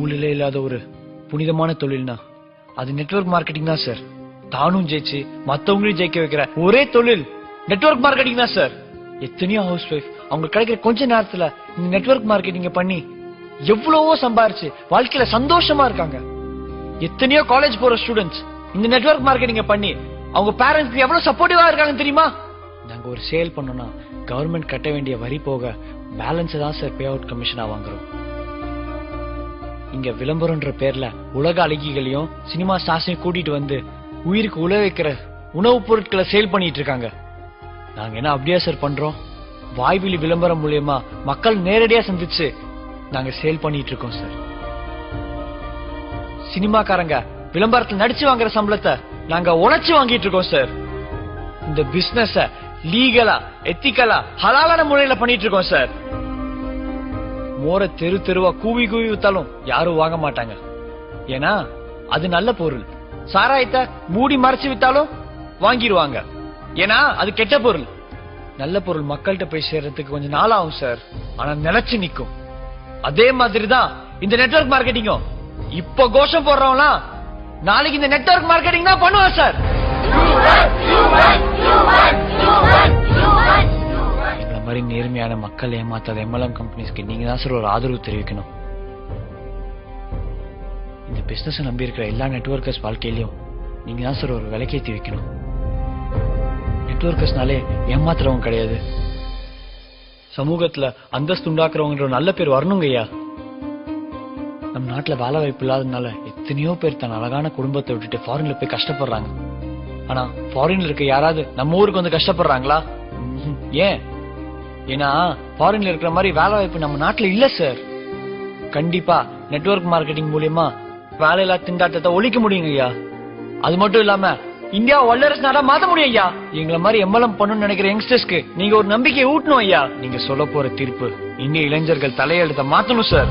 ஊழலே இல்லாத ஒரு புனிதமான தொழில்னா அது நெட்வொர்க் மார்க்கெட்டிங் தான் சார் தானும் ஜெயிச்சு மத்தவங்களையும் ஜெயிக்க வைக்கிற ஒரே தொழில் நெட்வொர்க் மார்க்கெட்டிங் தான் சார் எத்தனையோ ஹவுஸ் ஒய்ஃப் அவங்க கிடைக்கிற கொஞ்ச நேரத்துல இந்த நெட்வொர்க் மார்க்கெட்டிங்க பண்ணி எவ்வளவோ சம்பாரிச்சு வாழ்க்கையில சந்தோஷமா இருக்காங்க. எத்தனையோ காலேஜ் போற ஸ்டூடெண்ட்ஸ் இந்த நெட்வொர்க் மார்க்கெட்டிங்க பண்ணி அவங்க பேரண்ட்ஸ்க்கு எவ்வளவு சப்போர்ட்டிவா இருக்காங்க தெரியுமா? நாங்க ஒரு சேல் பண்ணோம்னா கவர்மெண்ட் கட்ட வேண்டிய வரி போக பேலன்ஸ் தான் சார் பே அவுட் கமிஷனா வாங்குறோம். இங்க விளம்பரம்ன்ற பேர்ல உலக அழகிகளையும் சினிமா ஸ்டார்ஸையும் கூட்டிட்டு வந்து உயிருக்கு உழ வைக்கிற உணவுப் பொருட்களை சேல் பண்ணிட்டு இருக்காங்க. நாங்க என்ன அப்படியா சார் பண்றோம்? வாய்வெளி விளம்பரம் மூலியமா மக்கள் நேரடியா சந்திச்சு நாங்க சேல் பண்ணிட்டு இருக்கோம் சார். சினிமாக்காரங்க விளம்பரத்தில் நடிச்சு வாங்குற சம்பளத்தை நாங்க உழைச்சு வாங்கிட்டு இருக்கோம் சார். இந்த பிசினஸ லீகலா எத்திக்கலா ஹலாலான முறையில பண்ணிட்டு இருக்கோம் சார். மோரை தெரு தெருவா கூவி கூவி வித்தாலும் யாரும் வாங்க மாட்டாங்க. ஏன்னா அது நல்ல பொருள். சாராயத்தை மூடி மறைச்சு வித்தாலும் வாங்கிடுவாங்க ஏன்னா அது கெட்ட பொருள். நல்ல பொருள் மக்கள்கிட்ட போய் சேர்றதுக்கு கொஞ்சம் நாள் ஆகும் சார். ஆனா நிலைச்சு நிக்கும். அதே மாதிரி தான் இந்த நெட்வொர்க் மார்க்கெட்டிங்கும் இப்போ கோஷம் போடுறவங்களாம் நாளைக்கு இந்த நெட்வொர்க் மார்க்கெட்டிங் தான் பண்ணுவேன் சார். மாதிரி நேர்மையான மக்கள் ஏமாத்தாத எம்எல்எம் கம்பெனிஸ்க்கு நீங்க தான் சார் ஒரு ஆதரவு தெரிவிக்கணும். இந்த பிசினஸ் நம்பி இருக்கிற எல்லா நெட்ஒர்க்கர்ஸ் வாழ்க்கையிலையும் நீங்க தான் சார் ஒரு விலைக்கேற்றி வைக்கணும். நெட்ஒர்க்கர்ஸ்னாலே ஏமாத்துறவங்க கிடையாது. சமூகத்துல அந்தஸ்து உண்டாக்குறவங்க ஒரு நல்ல பேர் வரணுங்க ஐயா. நம்ம நாட்டுல வேலை வாய்ப்பு இல்லாததுனால எத்தனையோ பேர் தன் அழகான குடும்பத்தை விட்டுட்டு ஃபாரின்ல போய் கஷ்டப்படுறாங்க. ஆனா ஃபாரின்ல இருக்க யாராவது நம்ம ஊருக்கு வந்து கஷ்டப்படுறாங்களா? ஏன்? ஏன்னா ஃபாரின்ல இருக்கிற மாதிரி வேலை வாய்ப்பு நம்ம நாட்டுல இல்ல சார் கண்டிப்பா நெட்வொர்க் மார்க்கெட்டிங் மூலியமா வேலையில்லா திண்டாட்டத்தை ஒழிக்க முடியுங்க ஐயா. அது மட்டும் இல்லாம இந்தியா வல்லரசு நாடா மாத்த முடியும் ஐயா. எங்களை மாதிரி எம்எல்எம் பண்ணணும்னு நினைக்கிற யங்ஸ்டர்ஸ்க்கு நீங்க ஒரு நம்பிக்கையை ஊட்டணும் ஐயா. நீங்க சொல்ல போற தீர்ப்பு இந்திய இளைஞர்கள் தலையெழுத்த மாத்தணும் சார்